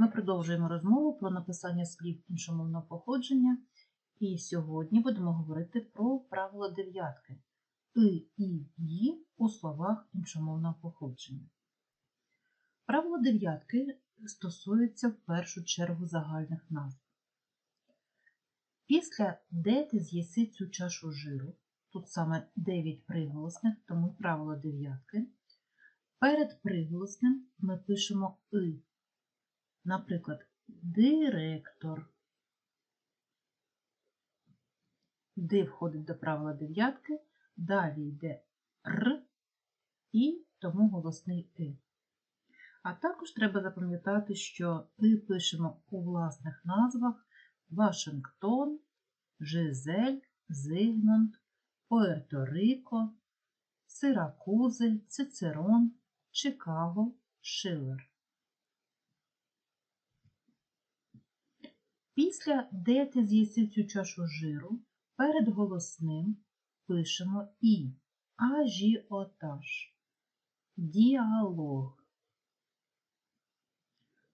Ми продовжуємо розмову про написання слів іншомовного походження. І сьогодні будемо говорити про правило дев'ятки «и», «і», «ї» у словах іншомовного походження. Правило дев'ятки стосується в першу чергу загальних назв. Після де ти з'їси цю чашу жиру, тут саме 9 приголосних, тому правило дев'ятки. Перед приголосним ми пишемо «и». Наприклад, директор. Ди входить до правила дев'ятки, далі йде Р і тому голосний И. А також треба запам'ятати, що И пишемо у власних назвах Вашингтон, Жизель, Зигмунд, Пуерто-Рико, Сиракузи, Цицерон, Чикаго, Шиллер. Після де ти з'їси цю чашу жиру, перед голосним пишемо і, ажіотаж, діалог.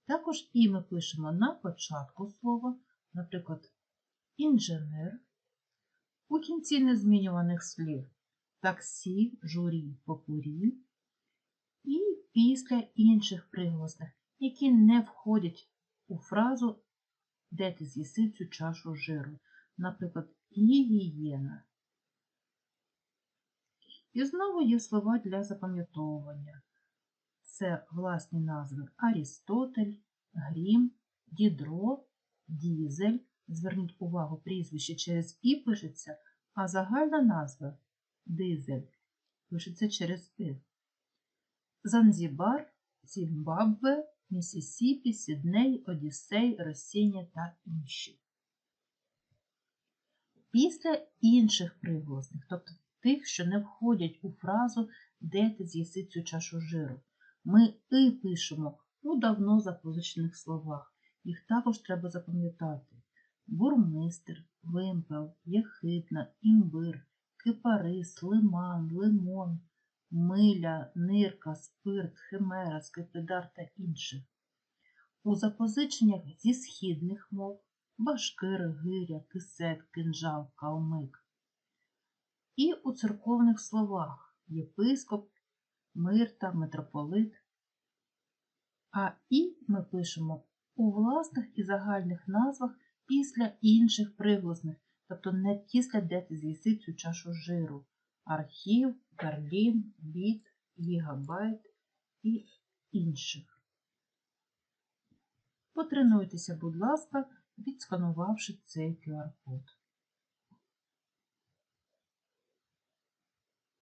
Також і ми пишемо на початку слова, наприклад, інженер, у кінці незмінюваних слів таксі, журі, покурі, і після інших приголосних, які не входять у фразу де ти з'їси цю чашу жиру, наприклад, гігієна. І знову є слова для запам'ятовування. Це власні назви Арістотель, Грім, Дідро, Дізель. Зверніть увагу, прізвище через І пишеться, а загальна назва Дизель пишеться через И. Занзібар, Зімбабве, Місісіпі, Сідней, Одіссей, Росіння та інші. Після інших приголосних, тобто тих, що не входять у фразу де ти з'їси цю чашу жиру, ми и пишемо у давно запозичених словах. Їх також треба запам'ятати. Бурмистр, вимпел, єхидна, імбир, кипарис, лиман, лимон, миля, нирка, спирт, химера, скипидар та інших. У запозиченнях зі східних мов башкир, гиря, кисет, кинжал, калмик. І у церковних словах єпископ, мирта, митрополит. А і ми пишемо у власних і загальних назвах після інших приголосних, тобто не після де ти з'їси цю чашу жиру архів, Берлін, біт, гігабайт і інших. Потренуйтеся, будь ласка, відсканувавши цей QR-код.